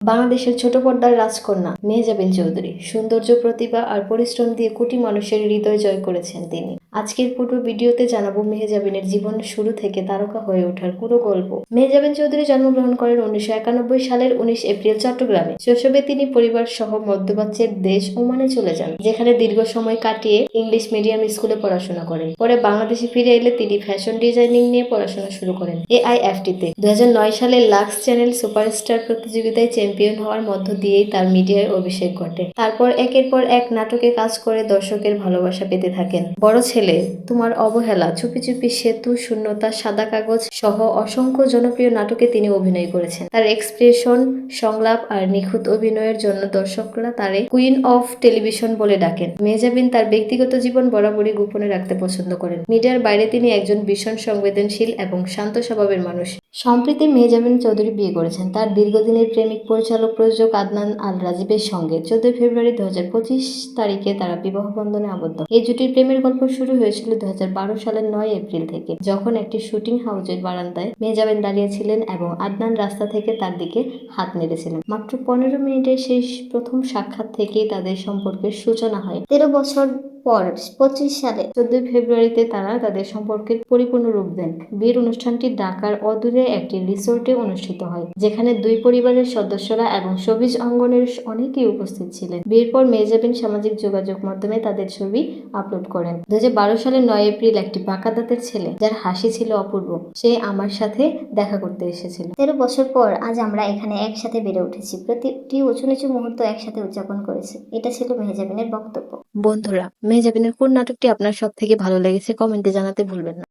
বাংলাদেশের ছোট পর্দার রাজকন্যা মেহজাবিন চৌধুরী। সৌন্দর্য, প্রতিভা আর পরিশ্রম দিয়ে কোটি মানুষের হৃদয় জয় করেছেন তিনি। আজকের পূর্ব ভিডিওতে জানাব মেহজাবিনের জীবন শুরু থেকে তারকা হয়ে ওঠার পুরো গল্প। মেহজাবিন চৌধুরী জন্মগ্রহণ করেন উনিশশো একানব্বই সালের উনিশ এপ্রিল, চট্টগ্রামে। শৈশবে তিনি পরিবার সহ মধ্যপ্রাচ্যের দেশ ওমানে চলে যান, যেখানে দীর্ঘ সময় কাটিয়ে ইংলিশ মিডিয়াম স্কুলে পড়াশোনা করেন। পরে বাংলাদেশে ফিরে এলে তিনি ফ্যাশন ডিজাইনিং নিয়ে পড়াশোনা শুরু করেন এআইএফটিতে দুই হাজার নয় সালে লাক্স চ্যানেল সুপারস্টার প্রতিযোগিতায় চ্যাম্পিয়ন হওয়ার মধ্য দিয়েই তার মিডিয়ায় অভিষেক ঘটে। তারপর একের পর এক নাটকে কাজ করে দর্শকের ভালোবাসা পেতে থাকেন। বড় ছেলে, তোমার অবহেলা চুপি চুপি সেতু, শূন্যতা, সাদা কাগজ সহ অসংখ্য জনপ্রিয় নাটকে তিনি অভিনয় করেছেন। তার এক্সপ্রেশন, সংলাপ আর নিখুঁত অভিনয়ের জন্য দর্শকরা তারে কুইন অফ টেলিভিশন বলে ডাকেন। মেজাবিন তার ব্যক্তিগত জীবন বরাবরই গোপনে রাখতে পছন্দ করেন। মিডিয়ার বাইরে তিনি একজন ভীষণ সংবেদনশীল এবং শান্ত স্বভাবের মানুষ। সম্প্রতি মেহজাবিন চৌধুরী বিয়ে করেছেন। তার দীর্ঘদিনের প্রেমিক পরিচালক প্রযোজক আদনান আল রাজীবের সঙ্গে চোদ্দই ফেব্রুয়ারি দু হাজার পঁচিশ তারিখে তারা বিবাহ বন্ধনে আবদ্ধ। এই জুটির প্রেমের গল্প শুরু হয়েছিল দুহাজার বারো সালের নয় এপ্রিল থেকে, যখন একটি শুটিং হাউসের বারান্দায় মেহজাবিন দাঁড়িয়েছিলেন এবং আদনান রাস্তা থেকে তার দিকে হাত নেড়েছিলেন। মাত্র পনেরো মিনিটের সেই প্রথম সাক্ষাৎ থেকেই তাদের সম্পর্কের সূচনা হয়। তেরো বছর পর, পঁচিশ সালে চোদ্দই ফেব্রুয়ারিতে তারা তাদের সম্পর্কের পরিপূর্ণ রূপ দেন। বিয়ের অনুষ্ঠানটি ঢাকার অদূরে একটি রিসোর্টে অনুষ্ঠিত হয় যেখানে দুই পরিবারের সদস্যরা এবং সবিজ অঙ্গনের অনেকেই উপস্থিত ছিলেন। বিয়ের পর মেজাবিন সামাজিক যোগাযোগ মাধ্যমে তাদের ছবি আপলোড করেন। দু সালের নয় এপ্রিল একটি বাঁকা দাঁতের ছেলে যার হাসি ছিল অপূর্ব। সে আমার সাথে দেখা করতে এসেছিল। তেরো বছর পর আজ আমরা এখানে একসাথে বেড়ে উঠেছি। প্রতিটি উঁচু নিচু মুহূর্ত একসাথে উদযাপন করেছে। এটা ছিল মেহজাবিনের বক্তব্য। বন্ধুরা মেহজাবিনের কোন নাটকটি আপনার সব থেকে ভালো লেগেছে কমেন্টে জানাতে ভুলবেন না।